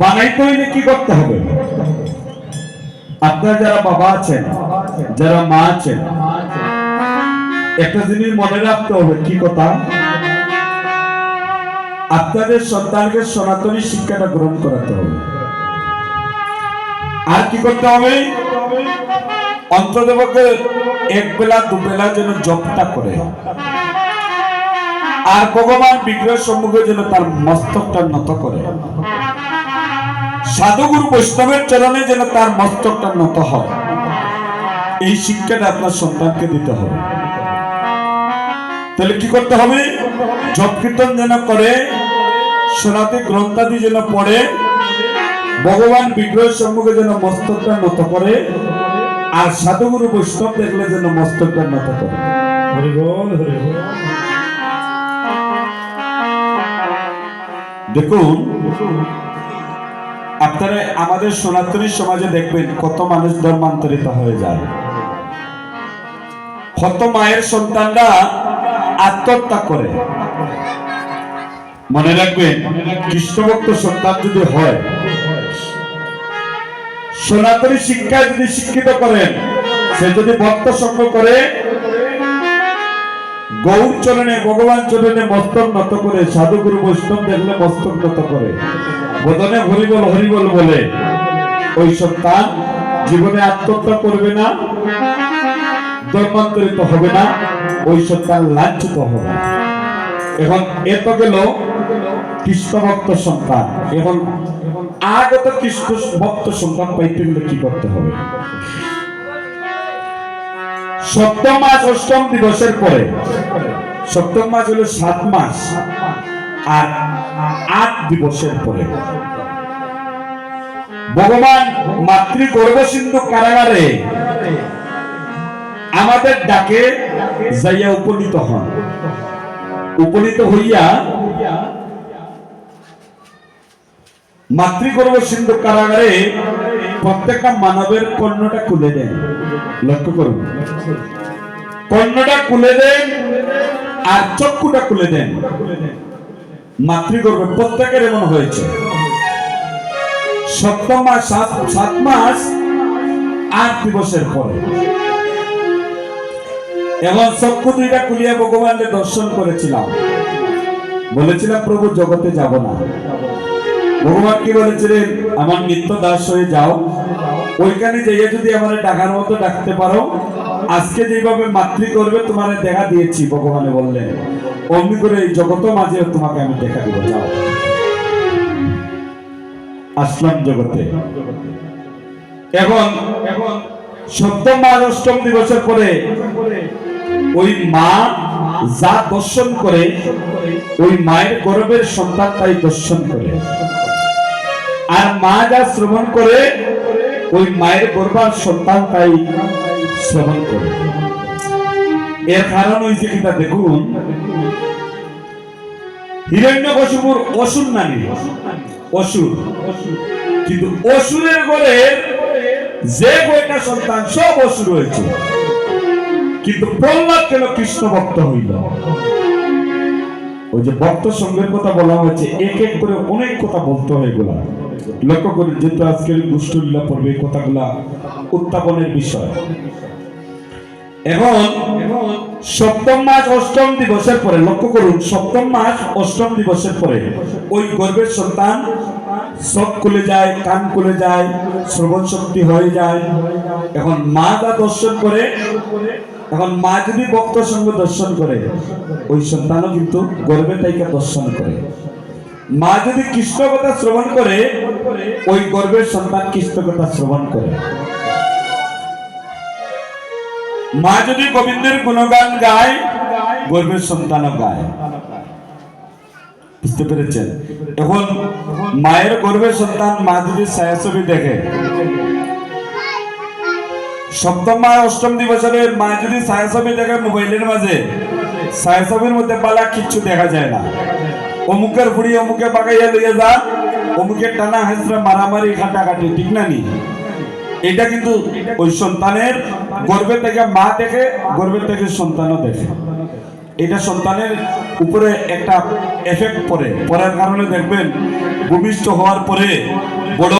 বানাইতে হইলে কি করতে হবে? আপনার যারা বাবা আছেন, যারা মা আছেন, একটা জিনিস মনে রাখতে হবে, কি কথা? আপনাদের সন্তানকে সনাতনী শিক্ষাটা গ্রহণ করাতে হবে। আর কি করতে হবে? অন্তদেবকে এক বেলা দুবেলা যেন জপটা করে। আর ভগবান বিগ্রহের সম্মুখে যেন তার মস্তকটা নত করে। সাধুগুরু বৈষ্ণবের চরণে যেন তার মস্তকটা নত হয়। এই শিক্ষাটা আপনার সন্তানকে দিতে হবে। তাহলে কি করতে হবে? জপ কীর্তন যেন করে সনাতী গ্রন্থাদি যেন পড়ে ভগবান বিগ্রহের সম্মুখে যেন মস্তকটা নত করে আর সাধুগুরু বৈষ্ণব দেখলে যেন মস্তকটা নত করে। দেখুন। আপনারা আমাদের সনাতনী সমাজে দেখবেন কত মানুষ ধর্মান্তরিত হয়ে যায়। কত মায়ের সন্তানরা আত্মহত্যা করে। মনে রাখবেন, কৃষ্ণভক্ত সন্তান যদি হয় সনাতনী শিক্ষায় যদি শিক্ষিত করেন, সে যদি ভক্ত সঙ্গ করে, গৌর চরণে, ভগবান চরণে মস্তক নত করে, সাধুগুরু বৈষ্ণব দেখলে মস্তক নত করে। বদনে হরিবল হরিবল বলে। ওই সন্তান জীবনে আত্মহত্যা করবে না, ধর্মান্তরিত হবে না, ওই সন্তান লাঞ্ছিত হবে। এখন এত গেল কৃষ্ণ ভক্ত সন্তান। এখন আগত কৃষ্ণ ভক্ত সন্তান পাইতে গেলে কি করতে হবে? সপ্তম মাস অষ্টম দিবসের পরে, সপ্তম মাস হলো সাত মাস। আর আট দিবসের পরে। ভগবান মাতৃ গর্ভসিন্ধু কারাগারে আমাদের ডাকে যাইয়া উপনীত হন। উপনীত হইয়া মাতৃগর্ভ সিন্ধু কারাগারে প্রত্যেকটা মানবের কর্ণটা খুলে দেন। লক্ষ্য করুন। কর্ণটা খুলে দেন আর চক্ষুটা খুলে দেন। মাতৃগর্ভে প্রত্যেকের এমন হয়েছে। সপ্তম মাস সাত মাস আট দিবসের পরে। এবং চক্ষু দুইটা খুলিয়া ভগবানকে দর্শন করেছিলাম। বলেছিলাম, প্রভু, জগতে যাব না। ভগবান কি বলেছিলেন? আমার নিত্য দাস হয়ে যাও। ওইখানে যাইয়া যদি আমার ডাকার মতো ডাকতে পারো আজকে যেভাবে মাতৃ করবে, তোমার দেখা দিয়েছি, ভগবানে বললেন। অমনি করে এই জগত মাঝে তোমাকে আমি দেখা দিব, যাও। আসলাম জগতে। এখন এখন সপ্তম মাস অষ্টম দিবসের পরে ওই মা যা দর্শন করে, ওই মায়ের গর্ভের সন্তান তাই দর্শন করে। আর মা যা শ্রবণ করে, ওই মায়ের গর্ভার সন্তান তাই শ্রবণ করে এর কারণ হয়েছে কিনা দেখুন। হিরণ্য কশুপুর অসুর নারী অসুর। কিন্তু অসুরের ঘরে যে কয়টা সন্তান, সব অসুর হয়েছে। কিন্তু প্রহ্লাদ কেন কৃষ্ণ ভক্ত হইল? ওই যে ভক্ত সঙ্গের কথা বলা হয়েছে, এক এক করে অনেক কথা বলতে হয় এগুলা। লক্ষ্য করি যেহেতু আজকের গোষ্ঠীলীলা পড়বে এই কথাগুলা উত্থাপনের বিষয়। এখন সপ্তম মাস অষ্টম দিবসের পরে, লক্ষ্য করুন, সপ্তম মাস অষ্টম দিবসের পরে ওই গর্বের সন্তান চোখ খুলে যায়, কান খুলে যায়, শ্রবণ শক্তি হয়ে যায়। এখন মা তা দর্শন করে এখন মা যদি ভক্ত সঙ্গ দর্শন করে, ওই সন্তানও কিন্তু গর্ভে তাইকে দর্শন করে। মা যদি কৃষ্ণ কথা শ্রবণ করে, ওই গর্ভের সন্তান কৃষ্ণ কথা শ্রবণ করে। মা যদি গোবিন্দের গুণগান গায় গর্ভের সন্তানও গায়। বুঝতে পেরেছেন? এখন মায়ের গর্ভের সন্তান মা যদি ছায়াছবি দেখে সপ্তম মা অষ্টম দিবসের মা যদি দেখে মোবাইলের মাঝে মধ্যে পালা কিচ্ছু দেখা যায় না। অমুকের বুড়ি অমুকে বাগাইয়া লইয়া যা, অমুকের টানা মারামারি ঠিক না নি? এটা কিন্তু ওই সন্তানের গর্ভে থেকে মা দেখে গর্ভে থেকে সন্তানও দেখে। এটা সন্তানের উপরে একটা এফেক্ট পড়ে। পড়ার কারণে দেখবেন, ভূমিষ্ঠ হওয়ার পরে বড়